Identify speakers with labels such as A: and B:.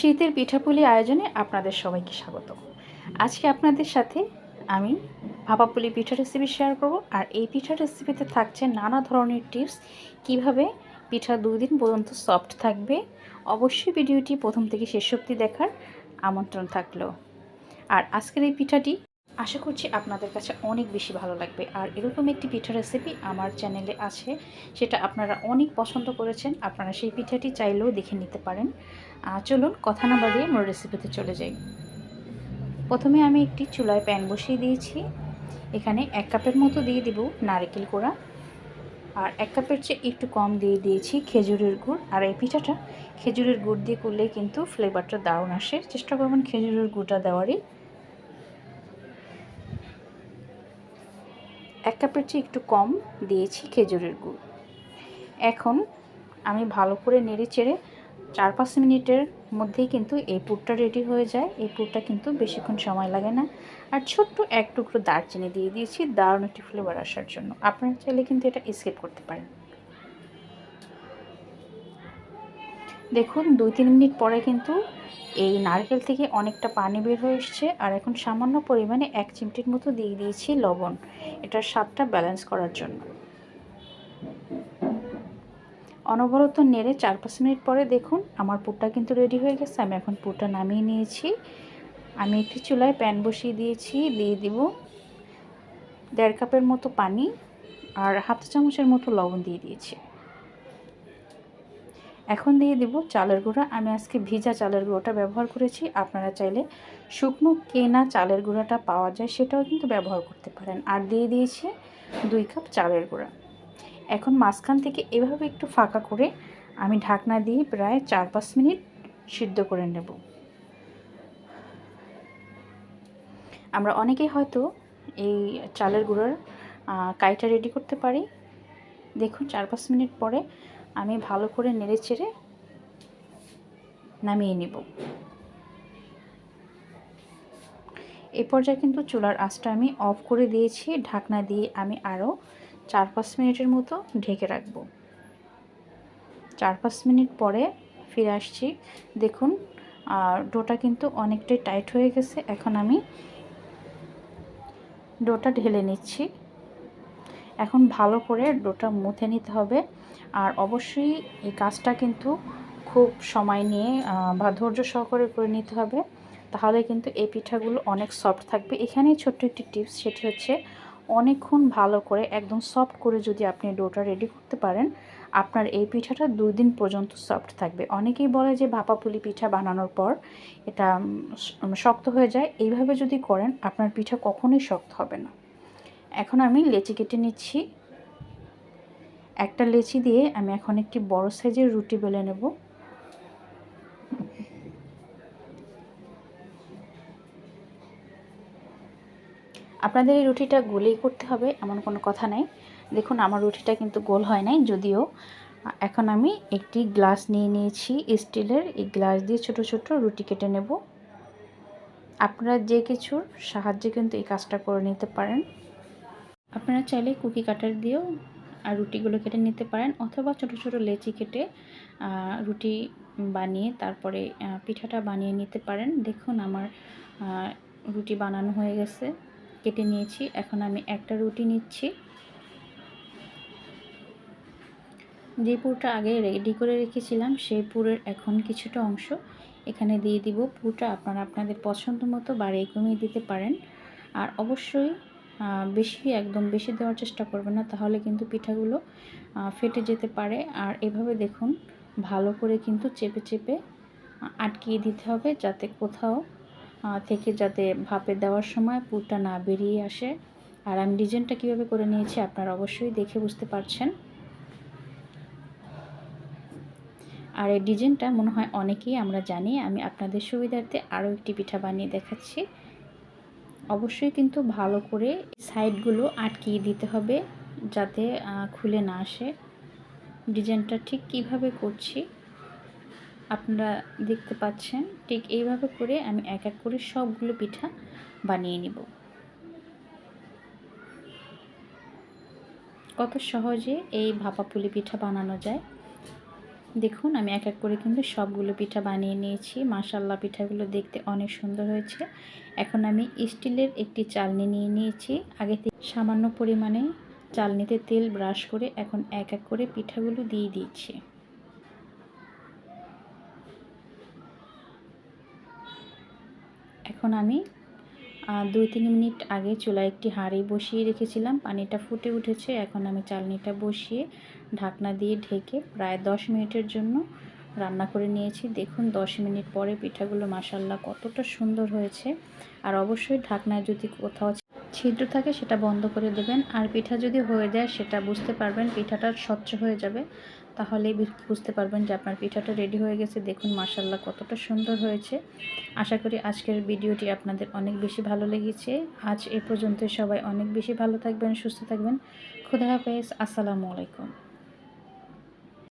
A: শীতের পিঠাপুলি আয়োজনে আপনাদের সবাইকে স্বাগত। আজকে আপনাদের সাথে আমি ভাপাপুলি পিঠা রেসিপি শেয়ার করব আর এই পিঠা রেসিপিতে থাকছে নানা ধরনের টিপস কীভাবে পিঠা দুই দিন পর্যন্ত সফট থাকবে। অবশ্যই ভিডিওটি প্রথম থেকে শেষ অবধি দেখার আমন্ত্রণ থাকল। আর আজকের এই পিঠাটি আশা করছি আপনাদের কাছে অনেক বেশি ভালো লাগবে। আর এরকম একটি পিঠা রেসিপি আমার চ্যানেলে আছে, সেটা আপনারা অনেক পছন্দ করেছেন, আপনারা সেই পিঠাটি চাইলেও দেখে নিতে পারেন। চলুন কথা না বাদিয়ে মোর রেসিপিতে চলে যাই। প্রথমে আমি একটি চুলায় প্যান বসিয়ে দিয়েছি। এখানে এক কাপের মতো দিয়ে দেব নারকেল কোড়া। আর এক কাপের চেয়ে একটু কম দিয়ে দিয়েছি খেজুরের গুড়। আর এই পিঠাটা খেজুরের গুড় দিয়ে করলে কিন্তু ফ্লেভারটা দারুণ আসে। চেষ্টা করবেন খেজুরের গুড়টা দেওয়ারই। এক কাপের চেয়ে একটু কম দিয়েছি খেজুরের গুড়। এখন আমি ভালো করে নেড়ে চেড়ে চার পাঁচ মিনিটের মধ্যেই কিন্তু এই পুরটা রেডি হয়ে যায়। এই পুরটা কিন্তু বেশিক্ষণ সময় লাগে না। আর ছোট্ট এক টুকরো দারচিনি দিয়ে দিয়েছি, দারুণ একটি ফ্লেভার আসার জন্য। আপনারা চাইলে কিন্তু এটা স্কিপ করতে পারেন। দেখুন, দুই তিন মিনিট পরে কিন্তু এই নারকেল থেকে অনেকটা পানি বের হয়ে এসছে। আর এখন সামান্য পরিমাণে এক চিমটির মতো দিয়ে দিয়েছি লবণ। এটার স্বাদটা ব্যালেন্স করার জন্য। অনবরত নেড়ে চার পাঁচ মিনিট পরে দেখুন, আমার পুরটা কিন্তু রেডি হয়ে গেছে। আমি এখন পুরটা নামিয়ে নিয়েছি। আমি একটি চুলায় প্যান বসিয়ে দিয়েছি, দিয়ে দিব দেড় কাপের মতো পানি আর হাফ চামচের মতো লবণ দিয়ে দিয়েছি। এখন দিয়ে দিব চালের গুঁড়া। আমি আজকে ভিজা চালের গুঁড়োটা ব্যবহার করেছি। আপনারা চাইলে শুকনো কেনা চালের গুঁড়াটা পাওয়া যায়, সেটাও কিন্তু ব্যবহার করতে পারেন। আর দিয়ে দিয়েছি দুই কাপ চালের গুঁড়া। এখন মাঝখান থেকে এভাবে একটু ফাঁকা করে আমি ঢাকনা দিয়ে প্রায় চার পাঁচ মিনিট সিদ্ধ করে নেব। আমরা অনেকেই হয়তো এই চালের গুঁড়োর কাইটা রেডি করতে পারি। দেখুন, চার পাঁচ মিনিট পরে আমি ভালো করে নেড়ে চেড়ে নামিয়ে নিব। এ পর্যায়ে কিন্তু চুলার আঁচটা আমি অফ করে দিয়েছি, ঢাকনা দিয়ে আমি আরও চার পাঁচ মিনিটের মতো ঢেকে রাখব। চার পাঁচ মিনিট পরে ফিরে আসছি। দেখুন ডোটা কিন্তু অনেকটাই টাইট হয়ে গেছে। এখন আমি ডোটা ঢেলে নিচ্ছি। এখন ভালো করে ডোটা মুথে নিতে হবে। আর অবশ্যই এই কাজটা কিন্তু খুব সময় নিয়ে বা ধৈর্য সহকারে করে নিতে হবে। তাহলে কিন্তু এই পিঠাগুলো অনেক সফট থাকবে। এখানেই ছোট্ট একটি টিপস সেটি হচ্ছে অনেকক্ষণ ভালো করে একদম সফট করে যদি আপনি ডোটা রেডি করতে পারেন, আপনার এই পিঠাটা দুই দিন পর্যন্ত সফট থাকবে। অনেকেই বলে যে ভাপাপুলি পিঠা বানানোর পর এটা শক্ত হয়ে যায়। এইভাবে যদি করেন, আপনার পিঠা কখনোই শক্ত হবে না। এখন আমি লেচি কেটে নিচ্ছি। একটা লেচি দিয়ে আমি এখন একটি বড় সাইজের রুটি বেলে নেব। আপনাদের এই রুটিটা গোলেই করতে হবে, এমন কোনো কথা নাই। দেখুন, আমার রুটিটা কিন্তু গোল হয় নাই, যদিও এখন আমি একটি গ্লাস নিয়ে নিয়েছি স্টিলের। এই গ্লাস দিয়ে ছোট ছোট রুটি কেটে নেব। আপনারা যে কিছুর সাহায্যে কিন্তু এই কাজটা করে নিতে পারেন। আপনারা চাইলে কুকি কাটার দিয়েও আর রুটিগুলো কেটে নিতে পারেন অথবা ছোট ছোট লেচি কেটে রুটি বানিয়ে তারপরে পিঠাটা বানিয়ে নিতে পারেন। দেখুন আমার রুটি বানানো হয়ে গেছে, কেটে নিয়েছি। এখন আমি একটা রুটি নিচ্ছি। যে পুরটা আগে রেডি করে রেখেছিলাম সেই পুরের এখন কিছুটা অংশ এখানে দিয়ে দিব। পুরটা আপনারা আপনাদের পছন্দ মতো বাড়িয়ে কমিয়ে দিতে পারেন। আর অবশ্যই বেশি, একদম বেশি দেওয়ার চেষ্টা করবেন না। তাহলে কিন্তু পিঠাগুলো ফেটে যেতে পারে। আর এভাবে দেখুন, ভালো করে কিন্তু চেপে চেপে আটকিয়ে দিতে হবে যাতে কোথাও থেকে যাতে ভাপে দেওয়ার সময় পুরটা না বেরিয়ে আসে। আর আমি ডিজাইনটা কীভাবে করে নিয়েছি আপনারা অবশ্যই দেখে বুঝতে পারছেন। আর এই ডিজাইনটা মনে হয় অনেকেই আমরা জানি, আমি আপনাদের সুবিধার্থে আরও একটি পিঠা বানিয়ে দেখাচ্ছি। অবশ্যই কিন্তু ভালো করে সাইডগুলো আটকিয়ে দিতে হবে যাতে খুলে না আসে। ডিজাইনটা ঠিক কীভাবে করছি আপনারা দেখতে পাচ্ছেন। ঠিক এইভাবে করে আমি এক এক করে সবগুলো পিঠা বানিয়ে নিব। কত সহজে এই ভাপা পুলি পিঠা বানানো যায়। দেখুন, আমি এক এক করে কিন্তু সবগুলো পিঠা বানিয়ে নিয়েছি। মাসাল্লাহ পিঠাগুলো দেখতে অনেক সুন্দর হয়েছে। এখন আমি স্টিলের একটি চালনি নিয়ে নিয়েছি। আগে সামান্য পরিমাণে চালনিতে তেল ব্রাশ করে এখন এক এক করে পিঠাগুলো দিয়ে দিচ্ছি। এখন আমি দুই তিন মিনিট আগে চুলায় একটি হাঁড়ি বসিয়ে রেখেছিলাম। পানিটা ফুটে উঠেছে। এখন আমি চালনিটা বসিয়ে ঢাকনা দিয়ে ঢেকে প্রায় দশ মিনিটের জন্য রান্না করে নিয়েছি। দেখুন, দশ মিনিট পরে পিঠাগুলো মাসাল্লাহ কতটা সুন্দর হয়েছে। আর অবশ্যই ঢাকনায় যদি কোথাও ছিদ্র থাকে, সেটা বন্ধ করে দেবেন। আর পিঠা যদি হয়ে যায়, সেটা বুঝতে পারবেন, পিঠাটা স্বচ্ছ হয়ে যাবে। তাহলেই বুঝতে পারবেন যে আপনার পিঠাটা রেডি হয়ে গেছে। দেখুন মার্শাল্লাহ কতটা সুন্দর হয়েছে। আশা করি আজকের ভিডিওটি আপনাদের অনেক বেশি ভালো লেগেছে। আজ এ পর্যন্ত সবাই অনেক বেশি ভালো থাকবেন, সুস্থ থাকবেন। খুদা হাফেজ, আসসালামু আলাইকুম।